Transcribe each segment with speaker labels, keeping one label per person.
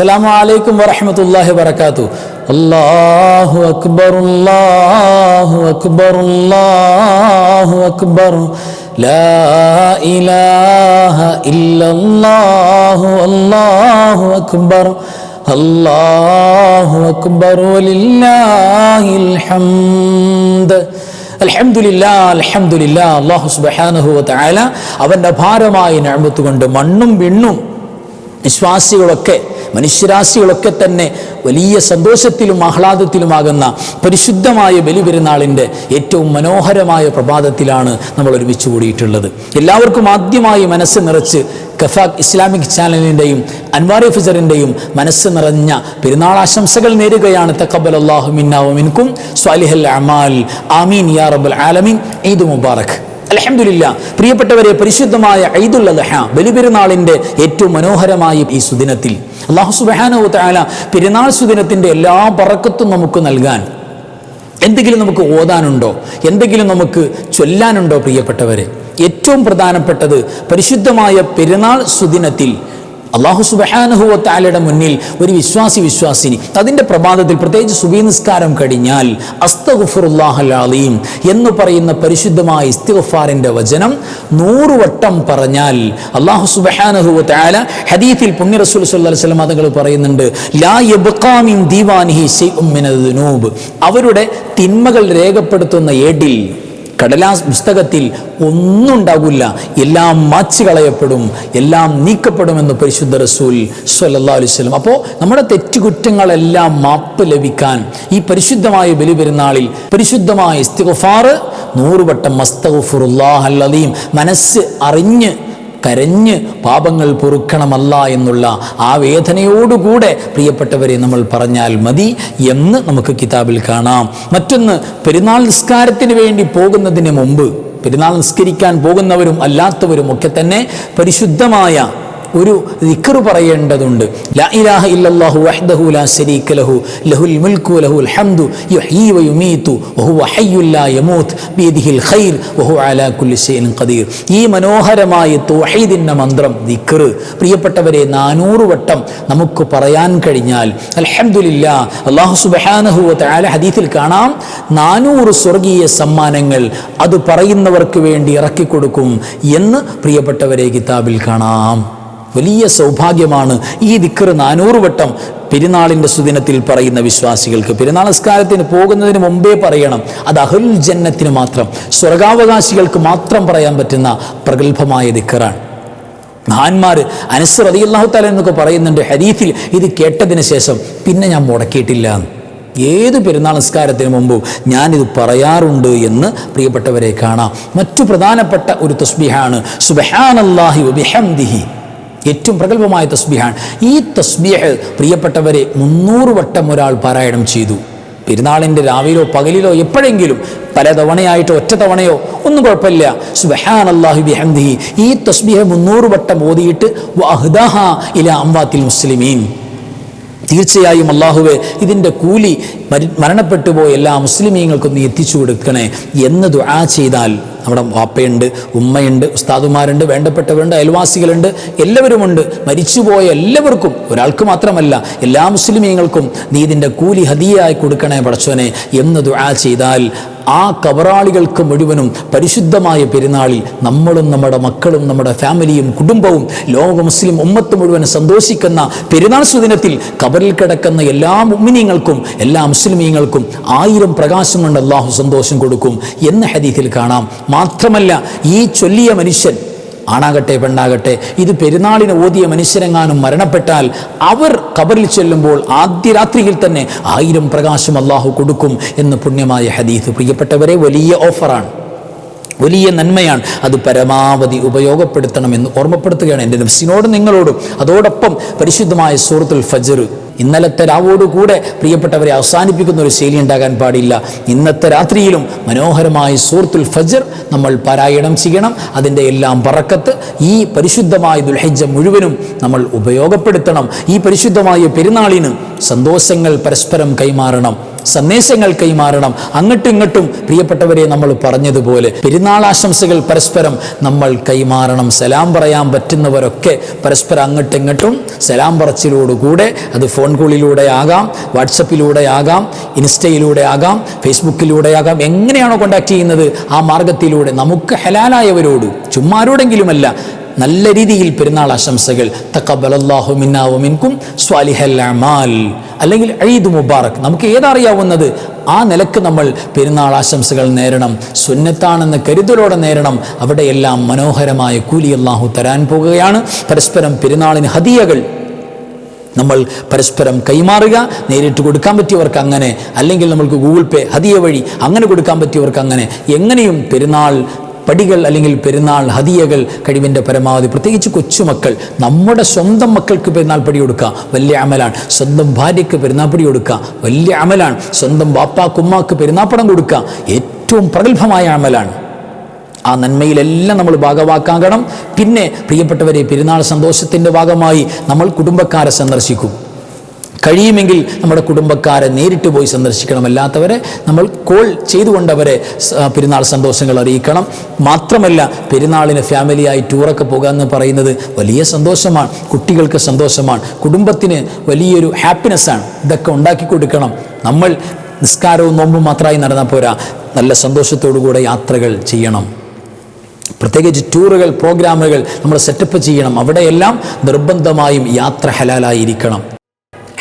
Speaker 1: അസ്സലാമു അലൈക്കും വറഹമത്തല്ലാഹി വബർക്കാത്തു അല്ലാഹു അക്ബറുല്ലാഹു അക്ബറുല്ലാഹു അക്ബർ ലാ ഇലാഹ ഇല്ലല്ലാഹു അല്ലാഹു അക്ബർ. അല്ലാഹു അക്ബർ വലില്ലാഹിൽ ഹംദ് അള്ളാഹു സുബാനഹുല അവന്റെ ഭാരമായി നഴമ്പത്തുകൊണ്ട് മണ്ണും വിണ്ണും വിശ്വാസികളൊക്കെ മനുഷ്യരാശികളൊക്കെ തന്നെ വലിയ സന്തോഷത്തിലും ആഹ്ലാദത്തിലുമാകുന്ന പരിശുദ്ധമായ ബലിപെരുന്നാളിന്റെ ഏറ്റവും മനോഹരമായ പ്രഭാതത്തിലാണ് നമ്മൾ ഒരുമിച്ച് കൂടിയിട്ടുള്ളത്. എല്ലാവർക്കും ആദ്യമായി മനസ്സ് നിറച്ച് കഫാഖ് ഇസ്ലാമിക് ചാനലിന്റെയും അൻവാറി ഫിസറിന്റെയും മനസ്സ് നിറഞ്ഞ പെരുന്നാൾ ആശംസകൾ നേരുകയാണ്. തക്കബൽ അള്ളാഹു മിന്നാവുമിൻകും സ്വാലിഹൽ അമാൽ. ആമീൻ യാ റബ്ബൽ ആലമീൻ. ഈദ് മുബാറക്. അലഹമില്ല പ്രിയപ്പെട്ടവരെ പരിശുദ്ധമായ ഐദുൽ അദ്ഹ ബലിപെരുന്നാളിന്റെ ഏറ്റവും മനോഹരമായ ഈ സുദിനത്തിൽ അള്ളാഹു സുബാനോ പെരുന്നാൾ സുദിനത്തിന്റെ എല്ലാ പറക്കത്തും നമുക്ക് നൽകാൻ എന്തെങ്കിലും നമുക്ക് ഓതാനുണ്ടോ? എന്തെങ്കിലും നമുക്ക് ചൊല്ലാനുണ്ടോ പ്രിയപ്പെട്ടവരെ? ഏറ്റവും പ്രധാനപ്പെട്ടത് പരിശുദ്ധമായ പെരുന്നാൾ സുദിനത്തിൽ അള്ളാഹു സുബഹാനുഹുവത്താലയുടെ മുന്നിൽ ഒരു വിശ്വാസി വിശ്വാസിനി. അതിന്റെ പ്രഭാതത്തിൽ പ്രത്യേകിച്ച് സുബീ നിസ്കാരം കഴിഞ്ഞാൽ അസ്തഗുഫുറുല്ലാഹലാലീം എന്ന് പറയുന്ന പരിശുദ്ധമായ ഇസ്തിഗുഫാറിന്റെ വചനം നൂറ് വട്ടം പറഞ്ഞാൽ അള്ളാഹു സുബഹാനുഹുവത്താല ഹദീഫിൽ പുണ്യ റസൂൽ അലൈഹി വസല്ലം അതുങ്ങൾ പറയുന്നുണ്ട് ലാ ദീവാനിഹി അവരുടെ തിന്മകൾ രേഖപ്പെടുത്തുന്ന ഏടിൽ കടലാസ് പുസ്തകത്തിൽ ഒന്നും ഉണ്ടാകില്ല എല്ലാം മാച്ചു കളയപ്പെടും. എല്ലാം നീക്കപ്പെടുമെന്ന് പരിശുദ്ധ റസൂൽ സല്ലാ അലൈഹി വസല്ലം. അപ്പോൾ നമ്മുടെ തെറ്റുകുറ്റങ്ങളെല്ലാം മാപ്പ് ലഭിക്കാൻ ഈ പരിശുദ്ധമായ ബലി പെരുന്നാളിൽ പരിശുദ്ധമായ ഇസ്തിഗഫാറ് നൂറുവട്ടം മസ്തഗുഫുറുല്ലാഹല്ലതീം മനസ്സ് അറിഞ്ഞ് കരഞ്ഞ് പാപങ്ങൾ പൊറുക്കണമല്ല എന്നുള്ള ആ വേദനയോടുകൂടെ പ്രിയപ്പെട്ടവരെ നമ്മൾ പറഞ്ഞാൽ മതി എന്ന് നമുക്ക് കിതാബിൽ കാണാം. മറ്റൊന്ന് പെരുന്നാൾ നിസ്കാരത്തിന് വേണ്ടി പോകുന്നതിന് മുമ്പ് പെരുന്നാൾ നിസ്കരിക്കാൻ പോകുന്നവരും അല്ലാത്തവരും ഒക്കെ തന്നെ പരിശുദ്ധമായ ഒരു ദിക്കർ പറയേണ്ടതുണ്ട്. ലാ ഇലാഹ ഇല്ലല്ലാഹു വഹ്ദഹു ലാ ലഹു ലഹുൽ ലഹുൽ ഹംദു ഖൈർ വഹു അലാ കുല്ലി ഖദീർ. ഈ മനോഹരമായ തൗഹീദിന്റെ മന്ത്രം ദിക്കർ പ്രിയപ്പെട്ടവരെ നാനൂറ് വട്ടം നമുക്ക് പറയാൻ കഴിഞ്ഞാൽ അൽഹംദുലില്ലാ അള്ളാഹു സുബ്ഹാനഹു വ തആല ഹദീസിൽ കാണാം നാനൂറ് സ്വർഗീയ സമ്മാനങ്ങൾ അത് പറയുന്നവർക്ക് വേണ്ടി ഇറക്കി കൊടുക്കും എന്ന് പ്രിയപ്പെട്ടവരെ കിതാബിൽ കാണാം. വലിയ സൗഭാഗ്യമാണ് ഈ ദിക്കർ നാനൂറ് വട്ടം പെരുന്നാളിന്റെ സുദിനത്തിൽ പറയുന്ന വിശ്വാസികൾക്ക്. പെരുന്നാൾ നിസ്കാരത്തിന് പോകുന്നതിന് മുമ്പേ പറയണം അത് അഹുൽ ജന്നത്തിന് മാത്രം സ്വർഗാവകാശികൾക്ക് മാത്രം പറയാൻ പറ്റുന്ന പ്രഗത്ഭമായ ദിക്കറാണ് മഹാന്മാർ അനസ് റതിയല്ലാഹു താല എന്നൊക്കെ പറയുന്നുണ്ട് ഹരീഫിൽ ഇത് കേട്ടതിന് ശേഷം പിന്നെ ഞാൻ മുടക്കിയിട്ടില്ല. എന്ന്. ഏത് പെരുന്നാൾ നിസ്കാരത്തിന് മുമ്പും ഞാനിത് പറയാറുണ്ട് എന്ന് പ്രിയപ്പെട്ടവരെ കാണാം. മറ്റു പ്രധാനപ്പെട്ട ഒരു തസ്ബിഹാണ് സുബഹാനല്ലാഹി വബിഹംദിഹി ഏറ്റവും പ്രഗത്ഭമായ തസ്ബിഹാണ്. ഈ തസ്ബിഹ് പ്രിയപ്പെട്ടവരെ മുന്നൂറ് വട്ടം ഒരാൾ പാരായണം ചെയ്തു. പെരുന്നാളിന്റെ രാവിലോ പകലിലോ എപ്പോഴെങ്കിലും പല തവണയായിട്ടോ ഒറ്റ തവണയോ ഒന്നും കുഴപ്പമില്ല. സുബഹാൻ അള്ളാഹു ബിഹംദിഹി. ഈ തസ്ബിഹ മുന്നൂറ് വട്ടം ഓതിയിട്ട് ഇല അംവാത്തിൽ മുസ്ലിമീൻ. തീർച്ചയായും അള്ളാഹുവെ ഇതിന്റെ കൂലി മരണപ്പെട്ടു പോയ എല്ലാ മുസ്ലിമീങ്ങൾക്കും നീ എത്തിച്ചു കൊടുക്കണേ എന്ന് ദുആ ചെയ്താൽ നമ്മുടെ വാപ്പയുണ്ട് ഉമ്മയുണ്ട് ഉസ്താദുമാരുണ്ട് വേണ്ടപ്പെട്ടവരുണ്ട് അയൽവാസികളുണ്ട് എല്ലാവരുമുണ്ട്. മരിച്ചുപോയ എല്ലാവർക്കും ഒരാൾക്ക് മാത്രമല്ല എല്ലാ മുസ്ലിമീങ്ങൾക്കും നീ ഇതിന്റെ കൂലി ഹദിയായി കൊടുക്കണേ പടച്ചോനെ എന്ന് ദുആ ചെയ്താൽ ആ കബറാളികൾക്ക് മുഴുവനും പരിശുദ്ധമായ പെരുന്നാളിൽ നമ്മളും നമ്മുടെ മക്കളും നമ്മുടെ ഫാമിലിയും കുടുംബവും ലോക മുസ്ലിം ഉമ്മത്ത് മുഴുവൻ സന്തോഷിക്കുന്ന പെരുന്നാൾ സുദിനത്തിൽ കബറിൽ കിടക്കുന്ന എല്ലാ മുമ്മിനീങ്ങൾക്കും എല്ലാ മുസ്ലിമീങ്ങൾക്കും ആയിരം പ്രകാശം കൊണ്ട് അള്ളാഹു സന്തോഷം കൊടുക്കും എന്ന ഹദീത്തിൽ കാണാം. മാത്രമല്ല ഈ ചൊല്ലിയ മനുഷ്യൻ ആണാകട്ടെ പെണ്ണാകട്ടെ ഇത് പെരുന്നാളിന് ഓതിയ മനുഷ്യരെങ്ങാനും മരണപ്പെട്ടാൽ അവർ കബറിൽ ചെല്ലുമ്പോൾ ആദ്യ രാത്രിയിൽ തന്നെ ആയിരം പ്രകാശം അള്ളാഹു കൊടുക്കും എന്ന് പുണ്യമായ ഹദീസ്. പ്രിയപ്പെട്ടവരെ വലിയ ഓഫറാണ്. വലിയ നന്മയാണ്. അത് പരമാവധി ഉപയോഗപ്പെടുത്തണമെന്ന് ഓർമ്മപ്പെടുത്തുകയാണ് എന്റെ നഫ്സിനോടും നിങ്ങളോടും. അതോടൊപ്പം പരിശുദ്ധമായ സൂറത്തുൽ ഫജർ ഇന്നലത്തെ രാവോടുകൂടെ പ്രിയപ്പെട്ടവരെ അവസാനിപ്പിക്കുന്ന ഒരു ശൈലി ഉണ്ടാകാൻ പാടില്ല. ഇന്നത്തെ രാത്രിയിലും മനോഹരമായ സൂറത്തുൽ ഫജർ നമ്മൾ പാരായണം ചെയ്യണം. അതിന്റെ എല്ലാം പറക്കത്ത് ഈ പരിശുദ്ധമായ ദുൽഹജ്ജ മുഴുവനും നമ്മൾ ഉപയോഗപ്പെടുത്തണം. ഈ പരിശുദ്ധമായ പെരുന്നാളിന് സന്തോഷങ്ങൾ പരസ്പരം കൈമാറണം. സന്ദേശങ്ങൾ കൈമാറണം. അങ്ങോട്ടും ഇങ്ങോട്ടും പ്രിയപ്പെട്ടവരെ നമ്മൾ പറഞ്ഞതുപോലെ പെരുന്നാൾ ആശംസകൾ പരസ്പരം നമ്മൾ കൈമാറണം. സലാം പറയാൻ പറ്റുന്നവരൊക്കെ പരസ്പരം അങ്ങോട്ടും ഇങ്ങോട്ടും സലാം പറച്ചിലോടുകൂടെ അത് ഫോൺ കോളിലൂടെ ആകാം വാട്സപ്പിലൂടെ ആകാം ഇൻസ്റ്റയിലൂടെ ആകാം ഫേസ്ബുക്കിലൂടെ ആകാം. എങ്ങനെയാണോ കോണ്ടാക്ട് ചെയ്യുന്നത്? ആ മാർഗത്തിലൂടെ നമുക്ക് ഹലാലായവരോട് ചുമ്മാരോടെങ്കിലുമല്ല നല്ല രീതിയിൽ പെരുന്നാൾ ആശംസകൾ തക്കബലല്ലാഹു സ്വാലിഹല്ലാമാൽ സ്വാലിഹൽ അമാൽ. അല്ലെങ്കിൽ ഈദ് മുബാറക്. നമുക്ക് ഏതറിയാവുന്നത്? ആ നിലയ്ക്ക് നമ്മൾ പെരുന്നാൾ ആശംസകൾ നേരണം. സുന്നത്താണെന്ന് കരുതലോടെ നേരണം. അവിടെയെല്ലാം മനോഹരമായ കൂലി അള്ളാഹു തരാൻ പോകുകയാണ്. പരസ്പരം പെരുന്നാളിന് ഹദിയകൾ നമ്മൾ പരസ്പരം കൈമാറുക. നേരിട്ട് കൊടുക്കാൻ പറ്റിയവർക്ക് അങ്ങനെ. അല്ലെങ്കിൽ നമ്മൾക്ക് ഗൂഗിൾ പേ ഹദിയ വഴി അങ്ങനെ കൊടുക്കാൻ പറ്റിയവർക്ക് അങ്ങനെ. എങ്ങനെയും പെരുന്നാൾ പടികൾ അല്ലെങ്കിൽ പെരുന്നാൾ ഹദിയകൾ കഴിവിന്റെ പരമാവധി. പ്രത്യേകിച്ച് കൊച്ചുമക്കൾ നമ്മുടെ സ്വന്തം മക്കൾക്ക് പെരുന്നാൾ പടി കൊടുക്കുക വലിയ അമലാണ്. സ്വന്തം ഭാര്യയ്ക്ക് പെരുന്നാൾ പടി കൊടുക്കുക വലിയ അമലാണ്. സ്വന്തം ബാപ്പാക്കുമ്മാക്ക് പെരുന്നാപ്പടം കൊടുക്കുക ഏറ്റവും പ്രഗത്ഭമായ അമലാണ്. ആ നന്മയിലെല്ലാം നമ്മൾ ഭാഗവാക്കാകണം. പിന്നെ പ്രിയപ്പെട്ടവരെ പെരുന്നാൾ സന്തോഷത്തിന്റെ ഭാഗമായി നമ്മൾ കുടുംബക്കാരെ സന്ദർശിക്കും. കഴിയുമെങ്കിൽ നമ്മുടെ കുടുംബക്കാരെ നേരിട്ട് പോയി സന്ദർശിക്കണം. അല്ലാത്തവരെ നമ്മൾ കോൾ ചെയ്തുകൊണ്ടവരെ പെരുന്നാൾ സന്തോഷങ്ങൾ അറിയിക്കണം. മാത്രമല്ല പെരുന്നാളിന് ഫാമിലിയായി ടൂറൊക്കെ പോകുക എന്ന് പറയുന്നത് വലിയ സന്തോഷമാണ്. കുട്ടികൾക്ക് സന്തോഷമാണ്. കുടുംബത്തിന് വലിയൊരു ഹാപ്പിനെസ്സാണ് ഇതൊക്കെ ഉണ്ടാക്കി കൊടുക്കണം. നമ്മൾ നിസ്കാരവും നോമ്പും മാത്രമായി നടന്നാൽ പോരാ. നല്ല സന്തോഷത്തോടുകൂടെ യാത്രകൾ ചെയ്യണം. പ്രത്യേകിച്ച് ടൂറുകൾ പ്രോഗ്രാമുകൾ നമ്മൾ സെറ്റപ്പ് ചെയ്യണം. അവിടെയെല്ലാം നിർബന്ധമായും യാത്ര ഹലാലായിരിക്കണം.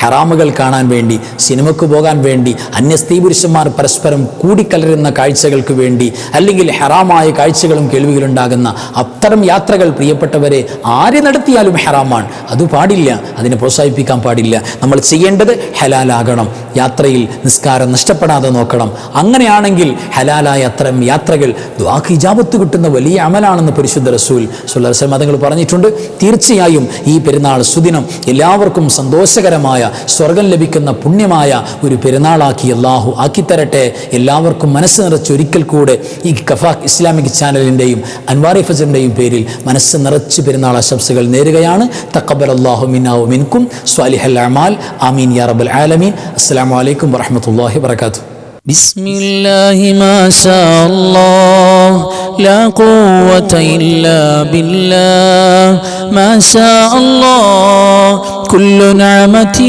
Speaker 1: ഹറാമുകൾ കാണാൻ വേണ്ടി സിനിമയ്ക്ക് പോകാൻ വേണ്ടി അന്യ സ്ത്രീ പുരുഷന്മാർ പരസ്പരം കൂടിക്കലരുന്ന കാഴ്ചകൾക്ക് വേണ്ടി അല്ലെങ്കിൽ ഹെറാമായ കാഴ്ചകളും കേൾവികളുണ്ടാകുന്ന അത്തരം യാത്രകൾ പ്രിയപ്പെട്ടവരെ ആര് നടത്തിയാലും ഹെറാമാണ്. അത് പാടില്ല അതിനെ പ്രോത്സാഹിപ്പിക്കാൻ പാടില്ല. നമ്മൾ ചെയ്യേണ്ടത് ഹലാലാകണം. യാത്രയിൽ നിസ്കാരം നഷ്ടപ്പെടാതെ നോക്കണം. അങ്ങനെയാണെങ്കിൽ ഹലാലായ അത്തരം യാത്രകൾ ദ്വാക്ക് ഇജാബത്ത് കിട്ടുന്ന വലിയ അമലാണെന്ന് പരിശുദ്ധ റസൂൽ സുല്ലർസൽ മതങ്ങൾ പറഞ്ഞിട്ടുണ്ട്. തീർച്ചയായും ഈ പെരുന്നാൾ സുദിനം എല്ലാവർക്കും സന്തോഷകരമായ സ്വർഗം ലഭിക്കുന്ന പുണ്യമായ ഒരു പെരുന്നാളാക്കി അള്ളാഹു ആക്കിത്തരട്ടെ. എല്ലാവർക്കും മനസ്സ് നിറച്ച് ഒരിക്കൽ കൂടെ ഈ കഫാഖ് ഇസ്ലാമിക് ചാനലിന്റെയും അൻവാറി ഫസറിന്റെയും പേരിൽ മനസ്സ് നിറച്ച് പെരുന്നാൾ ആശംസകൾ നേരുകയാണ്. തക്കബൽ അള്ളാഹു മിന്നാവു മിൻകും. സ്വാലിഹൽ അമാൽ. ആമീൻ യാ റബുൽ ആലമീൻ. അസ്സാം വലൈക്കും
Speaker 2: വറഹമത്തല്ലാഹി വർക്കാത്തു ബിസ്മില്ലാഹി മാഷാ അല്ലാഹ്. لا قوة إلا بالله. ما شاء الله. كل نعمة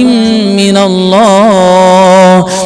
Speaker 2: من الله.